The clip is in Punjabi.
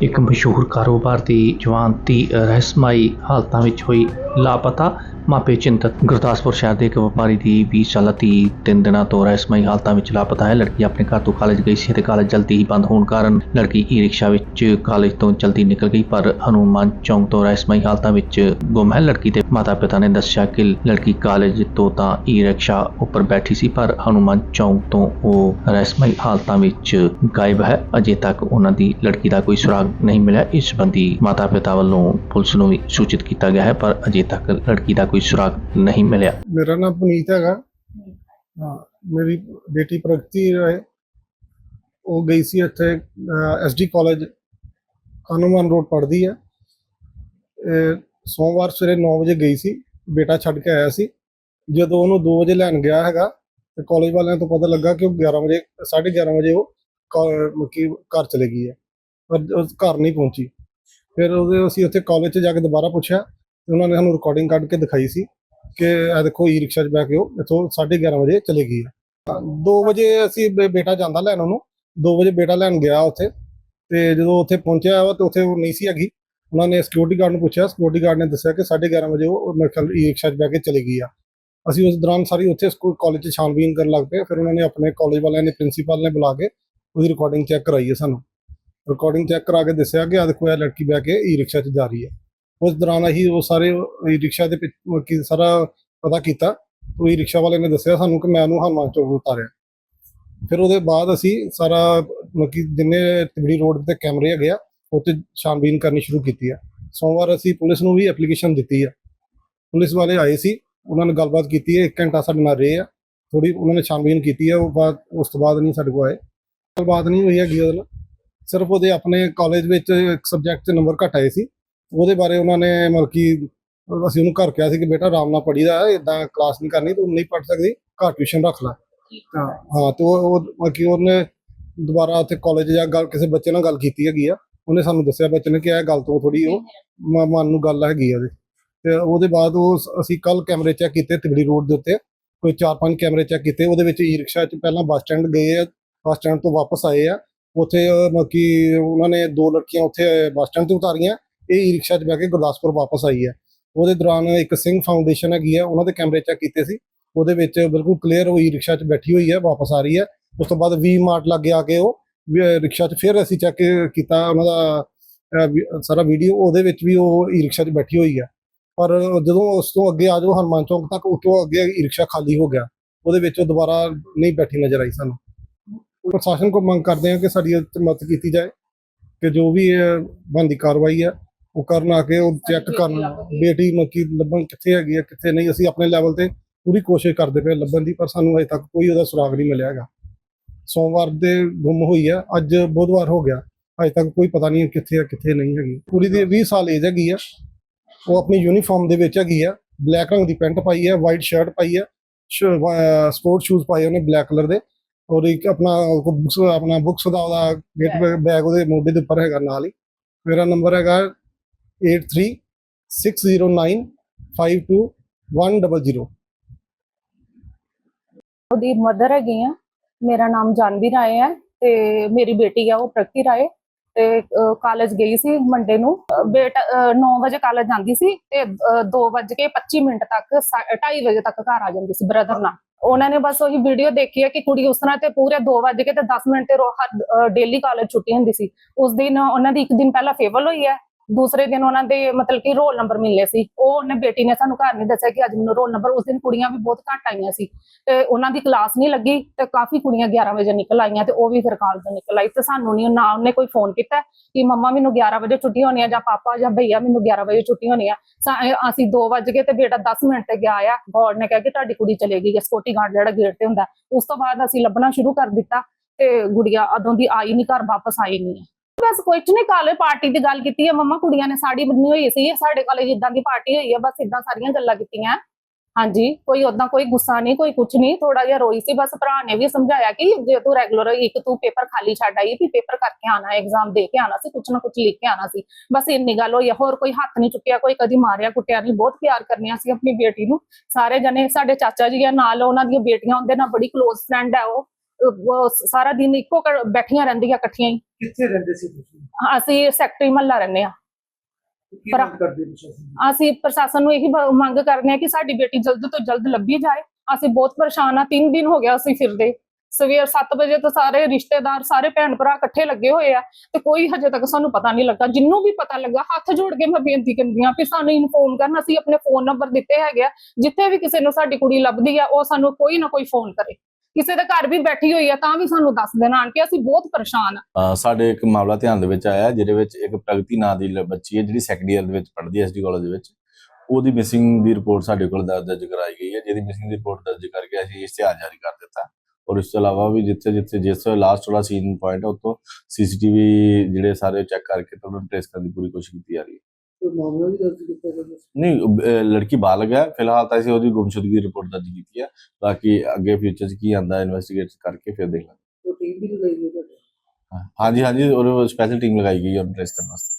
ਇੱਕ ਮਸ਼ਹੂਰ ਕਾਰੋਬਾਰ ਦੀ ਜਵਾਨ ਧੀ ਰਹੱਸਮਈ ਹਾਲਤਾਂ ਵਿੱਚ ਹੋਈ ਲਾਪਤਾ। ਮਾਪੇ ਚਿੰਤਤ ਗੁਰਦਾਸਪੁਰ ਸ਼ਹਿਰ ਦੇ ਇੱਕ ਵਪਾਰੀ ਦੀ 20 ਸਾਲਾ ਧੀ ਤਿੰਨ ਦਿਨਾਂ ਤੋਂ ਰਹੱਸਮਈ ਹਾਲਤਾਂ ਵਿੱਚ ਲਾਪਤਾ ਹੈ। ਲੜਕੀ ਆਪਣੇ ਘਰ ਤੋਂ ਕਾਲਜ ਗਈ ਸੀ ਅਤੇ ਕਾਲਜ ਜਲਦੀ ਹੀ ਬੰਦ ਹੋਣ ਕਾਰਨ ਲੜਕੀ ਈ ਰਿਕਸ਼ਾ ਵਿੱਚ ਕਾਲਜ ਤੋਂ ਜਲਦੀ ਨਿਕਲ ਗਈ, ਪਰ ਹਨੂਮਾਨ ਚੌਂਕ ਤੋਂ ਰਹੱਸਮਈ ਹਾਲਤਾਂ ਵਿੱਚ ਗੁੰਮ ਹੈ। ਲੜਕੀ ਦੇ ਮਾਤਾ ਪਿਤਾ ਨੇ ਦੱਸਿਆ ਕਿ ਲੜਕੀ ਕਾਲਜ ਤੋਂ ਤਾਂ ਈ ਰਿਕਸ਼ਾ ਉੱਪਰ ਬੈਠੀ ਸੀ, ਪਰ ਹਨੂਮਾਨ ਚੌਂਕ ਤੋਂ ਉਹ ਰਹੱਸਮਈ ਹਾਲਤਾਂ ਵਿੱਚ ਗਾਇਬ ਹੈ। ਅਜੇ ਤੱਕ ਉਹਨਾਂ ਦੀ ਲੜਕੀ ਦਾ ਕੋਈ ਸੁਰਾਗ ਨਹੀਂ ਮਿਲਿਆ। ਇਸ ਸੰਬੰਧੀ ਮਾਤਾ ਪਿਤਾ ਵੱਲੋਂ ਪੁਲਿਸ ਨੂੰ ਵੀ ਸੂਚਿਤ ਕੀਤਾ ਗਿਆ ਹੈ, ਪਰ ਅਜੇ ਤੱਕ ਲੜਕੀ ਦਾ ਕੋਈ ਸੁਰਾਗ ਨਹੀਂ ਮਿਲਿਆ। ਮੇਰਾ ਨਾਮ ਪੁਨੀਤ ਹੈਗਾ। ਹਾਂ, ਮੇਰੀ ਬੇਟੀ ਪ੍ਰਗਤੀ ਹੈ। ਉਹ ਗਈ ਸੀ ਇੱਥੇ ਐਸਡੀ ਕਾਲਜ ਕਾਨੂੰਨ ਰੋਡ ਪੜ੍ਹਦੀ ਹੈ। ਇਹ ਸੋਮਵਾਰ ਸਵੇਰੇ 9 ਵਜੇ ਗਈ ਸੀ। ਬੇਟਾ ਛੱਡ ਕੇ ਆਇਆ ਸੀ। ਜਦੋਂ ਉਹਨੂੰ 2 ਵਜੇ ਲੈਣ ਗਿਆ ਹੈਗਾ, ਤੇ ਕਾਲਜ ਵਾਲਿਆਂ ਤੋਂ ਪਤਾ ਲੱਗਾ ਕਿ ਉਹ 11 ਵਜੇ 11:30 ਵਜੇ ਉਹ ਕਾ- ਮਤਲਬ ਕਿ ਘਰ ਚਲੇ ਗਈ ਹੈ। ਪਰ ਉਹ ਘਰ ਨਹੀਂ ਪਹੁੰਚੀ। ਫਿਰ ਉਹਦੇ ਅਸੀਂ ਉੱਥੇ ਕਾਲਜ 'ਚ ਜਾ ਕੇ ਦੁਬਾਰਾ ਪੁੱਛਿਆ। ਉਹਨਾਂ ਨੇ ਸਾਨੂੰ ਰਿਕਾਰਡਿੰਗ ਕੱਢ ਕੇ ਦਿਖਾਈ ਸੀ ਕਿ ਇਹ ਦੇਖੋ ਈ ਰਿਕਸ਼ਾ 'ਚ ਬੈ ਕੇ ਉਹ ਇੱਥੋਂ 11:30 ਵਜੇ ਚਲੇ ਗਈ ਹੈ। 2 ਵਜੇ ਅਸੀਂ ਬੇ- ਬੇਟਾ ਜਾਂਦਾ ਲੈਣ ਉਹਨੂੰ 2 ਵਜੇ ਬੇਟਾ ਲੈਣ ਗਿਆ ਉੱਥੇ ਤੇ ਜਦੋਂ ਉੱਥੇ ਪਹੁੰਚਿਆ ਉਹ ਤੇ ਉੱਥੇ ਉਹ ਨਹੀਂ ਸੀ ਹੈਗੀ, ਉਹਨਾਂ ਨੇ ਸਿਕਿਉਰਿਟੀ ਗਾਰਡ ਨੂੰ ਪੁੱਛਿਆ ਸਿਕਿਉਰਿਟੀ ਗਾਰਡ ਨੇ ਦੱਸਿਆ ਕਿ 11:30 ਵਜੇ ਉਹ ਮੇਰੇ ਖਿਆਲ ਈ ਰਿਕਸ਼ਾ 'ਚ ਬੈ ਕੇ ਚਲੇ ਗਈ ਆ। ਅਸੀਂ ਉਸ ਦੌਰਾਨ ਸਾਰੀ ਉੱਥੇ ਸਕੂਲ ਕਾਲਜ 'ਚ ਛਾਣਬੀਨ ਕਰਨ ਲੱਗ ਪਏ, ਫਿਰ ਉਹਨਾਂ ਨੇ ਆਪਣੇ ਕਾਲਜ ਵਾਲਿਆਂ ਨੇ ਪ੍ਰਿੰਸੀਪਲ ਨੇ ਬੁਲਾ ਕੇ ਉਹਦੀ ਰਿਕਾਰਡਿੰਗ ਚੈੱਕ ਕਰਾਈ ਹੈ ਸਾਨੂੰ। ਰਿਕਾਰਡਿੰਗ ਚੈੱਕ ਕਰਾ ਕੇ ਦੱਸਿਆ ਕਿ ਆ ਦੇਖੋ ਇਹ ਲੜਕੀ ਬੈ ਕੇ ਈ ਰਿਕਸ਼ਾ 'ਚ ਜਾ ਰਹੀ ਹੈ। ਉਸ ਦੌਰਾਨ ਅਸੀਂ ਉਹ ਸਾਰੇ ਈ ਰਿਕਸ਼ਾ ਦੇ ਪਿੱਛੇ ਕੀ ਸਾਰਾ ਪਤਾ ਕੀਤਾ। ਉਹ ਰਿਕਸ਼ਾ ਵਾਲੇ ਨੇ ਦੱਸਿਆ ਸਾਨੂੰ ਕਿ ਮੈਂ ਉਹਨੂੰ ਹਨੂੰਮਾਨ ਚੌਕ ਉਤਾਰਿਆ। ਫਿਰ ਉਹਦੇ ਬਾਅਦ ਅਸੀਂ ਸਾਰਾ, ਮਤਲਬ ਕਿ ਜਿੰਨੇ ਤਿਬੜੀ ਰੋਡ ਤੇ ਕੈਮਰੇ ਹੈਗੇ ਆ ਉੱਤੇ ਛਾਨਬੀਨ ਕਰਨੀ ਸ਼ੁਰੂ ਕੀਤੀ ਆ। ਸੋਮਵਾਰ ਅਸੀਂ ਪੁਲਿਸ ਨੂੰ ਵੀ ਐਪਲੀਕੇਸ਼ਨ ਦਿੱਤੀ ਆ। ਪੁਲਿਸ ਵਾਲੇ ਆਏ ਸੀ, ਉਹਨਾਂ ਨੇ ਗੱਲਬਾਤ ਕੀਤੀ ਹੈ ਇੱਕ ਘੰਟਾ ਸਾਡੇ ਨਾਲ ਰਹੇ ਆ। ਥੋੜੀ ਉਹਨਾਂ ਨੇ ਛਾਨਬੀਨ ਕੀਤੀ ਆ, ਉਹ ਬਾਅਦ, ਉਸ ਤੋਂ ਬਾਅਦ ਨਹੀਂ ਸਾਡੇ ਕੋਲ ਆਏ। ਗੱਲਬਾਤ ਨਹੀਂ ਹੋਈ ਹੈਗੀ ਉਹਦੇ ਨਾਲ। ਸਿਰਫ ਉਹਦੇ ਆਪਣੇ ਕਾਲਜ ਵਿੱਚ ਇੱਕ ਸਬਜੈਕਟ 'ਚ ਨੰਬਰ ਘੱਟ ਆਏ ਸੀ। ਉਹਦੇ ਬਾਰੇ ਉਹਨਾਂ ਨੇ ਮਤਲਬ ਕਿ ਅਸੀਂ ਉਹਨੂੰ ਘਰ ਕਿਹਾ ਸੀ ਕਿ ਬੇਟਾ ਆਰਾਮ ਨਾਲ ਪੜੀਦਾ ਇਦਾਂ ਕਲਾਸ ਨਹੀਂ ਕਰਨੀ ਤੂੰ ਨਹੀਂ ਪੜ ਸਕਦੀ ਘਰ ਟਿਊਸ਼ਨ ਰੱਖ ਲੈ। ਹਾਂ ਤੇ ਉਹ ਉਹ ਮਤਲਬ ਕਿ ਉਹਨੇ ਦੁਬਾਰਾ ਉੱਥੇ ਕਾਲਜ ਜਾਂ ਗੱਲ ਕਿਸੇ ਬੱਚੇ ਨਾਲ ਗੱਲ ਕੀਤੀ ਹੈਗੀ ਆ ਉਹਨੇ ਸਾਨੂੰ ਦੱਸਿਆ ਬੱਚੇ ਨੇ ਕਿ ਇਹ ਗੱਲ ਤੋਂ ਥੋੜੀ ਉਹ ਮਨ ਨੂੰ ਗੱਲ ਹੈਗੀ ਆ ਉਹਦੇ। ਤੇ ਉਹਦੇ ਬਾਅਦ ਉਹ ਅਸੀਂ ਕੱਲ ਕੈਮਰੇ ਚੈੱਕ ਕੀਤੇ ਤਿਬੜੀ ਰੋਡ ਦੇ ਉੱਤੇ ਕੋਈ 4-5 ਕੈਮਰੇ ਚੈੱਕ ਕੀਤੇ ਉਹਦੇ ਵਿੱਚ ਈ ਰਿਕਸ਼ਾ 'ਚ ਪਹਿਲਾਂ ਬੱਸ ਸਟੈਂਡ ਗਏ ਆ ਬੱਸ ਸਟੈਂਡ ਤੋਂ ਵਾਪਸ ਆਏ ਆ ਉੱਥੇ ਮਤਲਬ ਕਿ ਉਹਨਾਂ ਨੇ ਦੋ ਲੜਕੀਆਂ ਉੱਥੇ ਬੱਸ ਸਟੈਂਡ ਤੇ ਉਤਾਰੀਆਂ ਇਹ ਈ ਰਿਕਸ਼ਾ 'ਚ ਬਹਿ ਕੇ ਗੁਰਦਾਸਪੁਰ ਵਾਪਸ ਆਈ ਹੈ। ਉਹਦੇ ਦੌਰਾਨ ਇੱਕ ਸਿੰਘ ਫਾਊਂਡੇਸ਼ਨ ਹੈਗੀ ਹੈ, ਉਹਨਾਂ ਦੇ ਕੈਮਰੇ ਚੈੱਕ ਕੀਤੇ ਸੀ। ਉਹਦੇ ਵਿੱਚ ਬਿਲਕੁਲ ਕਲੀਅਰ ਹੋਈ ਰਿਕਸ਼ਾ 'ਚ ਬੈਠੀ ਹੋਈ ਹੈ, ਵਾਪਸ ਆ ਰਹੀ ਹੈ। ਉਸ ਤੋਂ ਬਾਅਦ ਵੀ ਮਾਰਟ ਲੱਗੇ ਆ ਕੇ ਉਹ ਰਿਕਸ਼ਾ 'ਚ ਫਿਰ ਅਸੀਂ ਚੈੱਕ ਕੀਤਾ ਉਹਨਾਂ ਦਾ ਸਾਰਾ ਵੀਡੀਓ ਉਹਦੇ ਵਿੱਚ ਵੀ ਉਹ ਈ ਰਿਕਸ਼ਾ 'ਚ ਬੈਠੀ ਹੋਈ ਹੈ। ਪਰ ਜਦੋਂ ਉਸ ਤੋਂ ਅੱਗੇ ਆ ਜਾਓ, ਹਨੂੰਮਾਨ ਚੌਂਕ ਤੱਕ, ਉਸ ਤੋਂ ਅੱਗੇ ਈ ਰਿਕਸ਼ਾ ਖਾਲੀ ਹੋ ਗਿਆ। ਉਹਦੇ ਵਿੱਚ ਉਹ ਦੁਬਾਰਾ ਨਹੀਂ ਬੈਠੀ ਨਜ਼ਰ ਆਈ ਸਾਨੂੰ। ਪ੍ਰਸ਼ਾਸਨ ਕੋ ਮੰਗ ਕਰਦੇ ਹਾਂ ਕਿ ਸਾਡੀ ਮਦਦ ਕੀਤੀ ਜਾਏ, ਕਿ ਜੋ ਵੀ ਇਹ ਬਣਦੀ ਕਾਰਵਾਈ ਹੈ ਉਹ ਕਰਨ ਆ ਕੇ ਉਹ ਚੈੱਕ ਕਰਨ ਬੇਟੀ ਮੱਕੀ ਲੱਭਣ ਕਿੱਥੇ ਹੈਗੀ ਹੈ ਕਿੱਥੇ ਨਹੀਂ ਅਸੀਂ ਆਪਣੇ ਲੈਵਲ ਤੇ ਪੂਰੀ ਕੋਸ਼ਿਸ਼ ਕਰਦੇ ਪਏ ਲੱਭਣ ਦੀ ਪਰ ਸਾਨੂੰ ਅਜੇ ਤੱਕ ਕੋਈ ਉਹਦਾ ਸੁਰਾਗ ਨਹੀਂ ਮਿਲਿਆ ਹੈਗਾ। ਸੋਮਵਾਰ ਦੇ ਗੁੰਮ ਹੋਈ ਹੈ ਅੱਜ ਬੁੱਧਵਾਰ ਹੋ ਗਿਆ ਅਜੇ ਤੱਕ ਕੋਈ ਪਤਾ ਨਹੀਂ ਕਿੱਥੇ ਆ ਕਿੱਥੇ ਨਹੀਂ ਹੈਗੀ। ਕੁੜੀ ਦੀ 20 ਸਾਲ ਏਜ ਹੈਗੀ ਆ ਉਹ ਆਪਣੀ ਯੂਨੀਫਾਰਮ ਦੇ ਵਿੱਚ ਹੈਗੀ ਆ ਬਲੈਕ ਰੰਗ ਦੀ ਪੈਂਟ ਪਾਈ ਹੈ ਵਾਈਟ ਸ਼ਰਟ ਪਾਈ ਹੈ ਸਪੋਰਟ ਸ਼ੂਜ਼ ਪਾਏ ਉਹਨੇ ਬਲੈਕ ਕਲਰ ਦੇ ਔਰ ਇੱਕ ਆਪਣਾ ਬੁੱਕਸ ਆਪਣਾ ਬੁੱਕਸ ਦਾ ਉਹਦਾ ਗੇਟ ਬੈਗ ਉਹਦੇ ਮੋਢੇ ਦੇ ਉੱਪਰ ਹੈਗਾ ਨਾਲ ਹੀ। ਮੇਰਾ ਨੰਬਰ ਹੈਗਾ 8360952100 ਉਹਦੀ ਮਦਰ ਹੈਗੀ ਆ, ਮੇਰਾ ਨਾਮ ਜਾਨਵੀ ਰਾਏ ਹੈ ਤੇ ਮੇਰੀ ਬੇਟੀ ਆ ਉਹ ਪ੍ਰਗਤੀ ਰਾਏ ਤੇ ਕਾਲਜ ਗਈ ਸੀ ਮੰਡੇ ਨੂੰ। ਬੇਟਾ 9 ਵਜੇ ਕਾਲਜ ਜਾਂਦੀ ਸੀ ਤੇ 2:25 ਮਿੰਟ ਤੱਕ 2:30 ਵਜੇ ਤੱਕ ਘਰ ਆ ਜਾਂਦੀ ਸੀ ਬ੍ਰਦਰ ਨਾਲ। ਉਹਨਾਂ ਨੇ ਬਸ ਉਹੀ ਵੀਡੀਓ ਦੇਖੀ ਹੈ ਕਿ ਕੁੜੀ ਉਸ ਤਰ੍ਹਾਂ ਤੇ ਪੂਰੇ 2 ਵਜੇ ਕੇ ਤੇ 10 ਮਿੰਟ ਤੇ ਰੋ ਡੇਲੀ ਕਾਲਜ ਛੁੱਟੀ ਹੁੰਦੀ ਸੀ। ਉਸ ਦਿਨ ਉਹਨਾਂ ਦੀ ਇੱਕ ਦਿਨ ਪਹਿਲਾਂ ਫੇਵਲ ਹੋਈ ਹੈ ਦੂਸਰੇ ਦਿਨ ਉਹਨਾਂ ਦੇ ਮਤਲਬ ਕਿ ਰੋਲ ਨੰਬਰ ਮਿਲੇ ਸੀ। ਉਹ ਉਹਨੇ ਬੇਟੀ ਨੇ ਸਾਨੂੰ ਘਰ ਨਹੀਂ ਦੱਸਿਆ ਕਿ ਅੱਜ ਮੈਨੂੰ ਰੋਲ ਨੰਬਰ, ਉਸ ਦਿਨ ਕੁੜੀਆਂ ਵੀ ਬਹੁਤ ਘੱਟ ਆਈਆਂ ਸੀ। ਤੇ ਉਹਨਾਂ ਦੀ ਕਲਾਸ ਨਹੀਂ ਲੱਗੀ ਤੇ ਕਾਫੀ ਕੁੜੀਆਂ 11 ਵਜੇ ਨਿਕਲ ਆਈਆਂ ਤੇ ਉਹ ਵੀ ਫਿਰ ਕਾਲਜ ਨਿਕਲ ਆਈ ਤੇ ਸਾਨੂੰ ਨਹੀਂ, ਨਾ ਉਹਨੇ ਕੋਈ ਫੋਨ ਕੀਤਾ ਕਿ ਮੰਮਾ ਮੈਨੂੰ 11 ਵਜੇ ਛੁੱਟੀ ਹੋਣੀ ਆ ਜਾਂ ਪਾਪਾ ਜਾਂ ਭਈਆ ਮੈਨੂੰ 11 ਵਜੇ ਛੁੱਟੀ ਹੋਣੀ ਆ। ਅਸੀਂ 2 ਵਜ ਗਏ ਤੇ ਬੇਟਾ 10 ਮਿੰਟ ਤੇ ਗਿਆ ਆ। ਗੋਡ ਨੇ ਕਿਹਾ ਕਿ ਤੁਹਾਡੀ ਕੁੜੀ ਚਲੇ ਗਈ ਹੈ ਸਕਿਉਰਟੀ ਗਾਰਡ ਜਿਹੜਾ ਗੇਟ ਤੇ ਹੁੰਦਾ। ਉਸ ਤੋਂ ਬਾਅਦ ਅਸੀਂ ਲੱਭਣਾ ਸ਼ੁਰੂ ਕਰ ਦਿੱਤਾ ਤੇ ਗੁੜੀਆ ਅਦੋਂ ਦੀ ਆਈ ਨਹੀਂ, ਘਰ ਵਾਪਸ ਆਈ ਨਹੀਂ ਬਸ ਕੁਝ ਨਹੀਂ ਕਾਲੇ ਪਾਰਟੀ ਦੀ ਗੱਲ ਕੀਤੀ ਹੈ ਮੰਮਾ ਕੁੜੀਆਂ ਨੇ ਸਾੜੀ ਬੰਨੀ ਹੋਈ ਸੀ ਸਾਡੇ ਕਾਲਜ ਇਦਾਂ ਦੀ ਪਾਰਟੀ ਹੋਈ ਹੈ ਬਸ ਇਦਾਂ ਸਾਰੀਆਂ ਗੱਲਾਂ ਕੀਤੀਆਂ। ਹਾਂਜੀ ਕੋਈ ਉਦਾਂ ਕੋਈ ਗੁੱਸਾ ਨਹੀਂ ਕੋਈ ਕੁਝ ਨਹੀਂ ਥੋੜਾ ਜਿਹਾ ਰੋਈ ਸੀ। ਬਸ ਭਰਾ ਨੇ ਵੀ ਸਮਝਾਇਆ ਕਿ ਜੇ ਤੂੰ ਰੈਗੂਲਰ ਇੱਕ ਤੂੰ ਪੇਪਰ ਖਾਲੀ ਛੱਡ ਆਈ ਵੀ ਪੇਪਰ ਕਰਕੇ ਆਣਾ ਐਗਜ਼ਾਮ ਦੇ ਕੇ ਆਣਾ ਸੀ ਕੁਝ ਨਾ ਕੁਝ ਲਿਖ ਕੇ ਆਣਾ ਸੀ। ਬਸ ਇੰਨੀ ਗੱਲ ਹੋਈ ਹੈ ਹੋਰ ਕੋਈ ਹੱਥ ਨਹੀਂ ਚੁੱਕਿਆ ਕੋਈ ਕਦੀ ਮਾਰਿਆ ਕੁੱਟਿਆ ਨਹੀਂ ਬਹੁਤ ਪਿਆਰ ਕਰਨੀਆਂ ਸੀ ਆਪਣੀ ਬੇਟੀ ਨੂੰ। ਸਾਰੇ ਜਣੇ ਸਾਡੇ ਚਾਚਾ ਜੀ ਆ ਨਾਲ ਉਹਨਾਂ ਦੀਆਂ ਬੇਟੀਆਂ ਉਹਦੇ ਨਾਲ ਬੜੀ ক্লোਜ਼ ਫਰੈਂਡ ਹੈ ਉਹ ਅਹ, ਉਹ। ਸਾਰਾ ਦਿਨ ਇੱਕੋ ਘਰ ਬੈਠੀਆਂ ਰਹਿੰਦੀਆਂ ਇਕੱਠੀਆਂ ਹੀ। ਕਿੱਥੇ ਰਹਿੰਦੇ ਸੀ ਤੁਸੀਂ? ਅਸੀਂ ਸੈਕਟਰੀ ਮਹੱਲਾ ਰਹਿੰਦੇ ਆ ਕੀ ਪਰ- ਮੰਗ ਕਰਦੇ ਪ੍ਰਸ਼ਾਸਨ ਅਸੀਂ ਪ੍ਰਸ਼ਾਸਨ ਨੂੰ ਇਹੀ ਬ- ਮੰਗ ਕਰਨੇ ਆ ਕਿ ਸਾਡੀ ਬੇਟੀ ਜਲਦ ਤੋਂ ਜਲਦ ਲੱਭੀ ਜਾਏ। ਅਸੀਂ ਬਹੁਤ ਪਰੇਸ਼ਾਨ ਆ ਤਿੰਨ ਦਿਨ ਹੋ ਗਿਆ ਅਸੀਂ ਫਿਰਦੇ। ਸਵੇਰ 7 ਵਜੇ ਤੋਂ ਸਾਰੇ ਰਿਸ਼ਤੇਦਾਰ ਸਾਰੇ ਭੈਣ ਭਰਾ ਇਕੱਠੇ ਲੱਗੇ ਹੋਏ ਆ ਤੇ ਕੋਈ ਹਜੇ ਤੱਕ ਸਾਨੂੰ ਪਤਾ ਨਹੀਂ ਲੱਗਾ। ਜਿੰਨੂੰ ਵੀ ਪਤਾ ਲੱਗਾ ਹੱਥ ਜੋੜ ਕੇ ਮੈਂ ਬੇਨਤੀ ਕਰਦੀ ਆ ਕਿ ਸਾਨੂੰ ਇਨਫੋਰਮ ਕਰਨ। ਅਸੀਂ ਆਪਣੇ ਫੋਨ ਨੰਬਰ ਦਿੱਤੇ ਹੈਗੇ ਆ। ਜਿੱਥੇ ਵੀ ਕਿਸੇ ਨੂੰ ਸਾਡੀ ਕੁੜੀ ਲੱਭਦੀ ਆ ਉਹ ਸਾਨੂੰ ਕੋਈ ਨਾ ਕੋਈ ਫੋਨ ਕਰੇ। ਕਿਸੇ ਦੇ ਘਰ ਵੀ ਬੈਠੀ ਹੋਈ ਆ, ਤਾਂ ਵੀ ਸਾਨੂੰ ਦੱਸ ਦੇਣ ਆਣ ਕੇ ਅਸੀਂ ਬਹੁਤ ਪਰੇਸ਼ਾਨ ਆ। ਸਾਡੇ ਇੱਕ ਮਾਮਲਾ ਧਿਆਨ ਦੇ ਵਿੱਚ ਆਇਆ, ਜਿਹਦੇ ਵਿੱਚ ਇੱਕ ਪ੍ਰਗਤੀ ਨਾਂ ਦੀ ਬੱਚੀ ਹੈ, ਜਿਹੜੀ ਸੈਕੰਡ ਈਅਰ ਦੇ ਵਿੱਚ ਪੜ੍ਹਦੀ ਹੈ ਐਸਡੀ ਕਾਲਜ ਦੇ ਵਿੱਚ। ਉਹਦੀ ਮਿਸਿੰਗ ਦੀ ਰਿਪੋਰਟ ਸਾਡੇ ਕੋਲ ਦਰਜ ਕਰਾਈ ਗਈ ਹੈ, ਜਿਹਦੀ ਮਿਸਿੰਗ ਦੀ ਰਿਪੋਰਟ ਦਰਜ ਕਰਕੇ ਅਸੀਂ ਇਸ਼ਤਿਹਾਰ ਜਾਰੀ ਕਰ ਦਿੱਤਾ। ਔਰ ਇਸ ਤੋਂ ਇਲਾਵਾ ਵੀ ਜਿੱਥੇ ਜਿੱਥੇ, ਜਿਸ ਲਾਸਟ ਵਾਲਾ ਸੀਨ ਪੁਆਇੰਟ ਹੈ, ਉੱਥੋਂ ਸੀਸੀਟੀਵੀ ਜਿਹੜੇ ਸਾਰੇ ਚੈੱਕ ਕਰਕੇ ਤੇ ਟ੍ਰੇਸ ਕਰਨ ਦੀ ਪੂਰੀ ਕੋਸ਼ਿਸ਼ ਕੀਤੀ ਜਾ ਰਹੀ ਹੈ। ਮਾਮਲਾ ਵੀ ਦਰਜ ਕੀਤਾ ਗਿਆ ਨਹੀਂ ਲੜਕੀ ਬਾਲਗ ਹੈ। ਫਿਲਹਾਲ ਤਾਂ ਅਸੀਂ ਉਹਦੀ ਗੁੰਮਸ਼ੁਦਗੀ ਰਿਪੋਰਟ ਦਰਜ ਕੀਤੀ ਹੈ। ਬਾਕੀ ਅੱਗੇ ਫਿਊਚਰ 'ਚ ਕੀ ਆਂਦਾ ਇਨਵੈਸਟੀਗੇਟ ਕਰਕੇ ਫਿਰ ਦੇਖਾਂਗੇ ਉਹ ਟੀਮ ਵੀ ਲਗਾਈ ਗਈ ਹਾਂ- ਹਾਂਜੀ ਹਾਂਜੀ ਔਰ ਸਪੈਸ਼ਲ ਟੀਮ ਲਗਾਈ ਗਈ ਹੈ ਉਹਨੂੰ ਟ੍ਰੇਸ ਕਰਨ ਵਾਸਤੇ।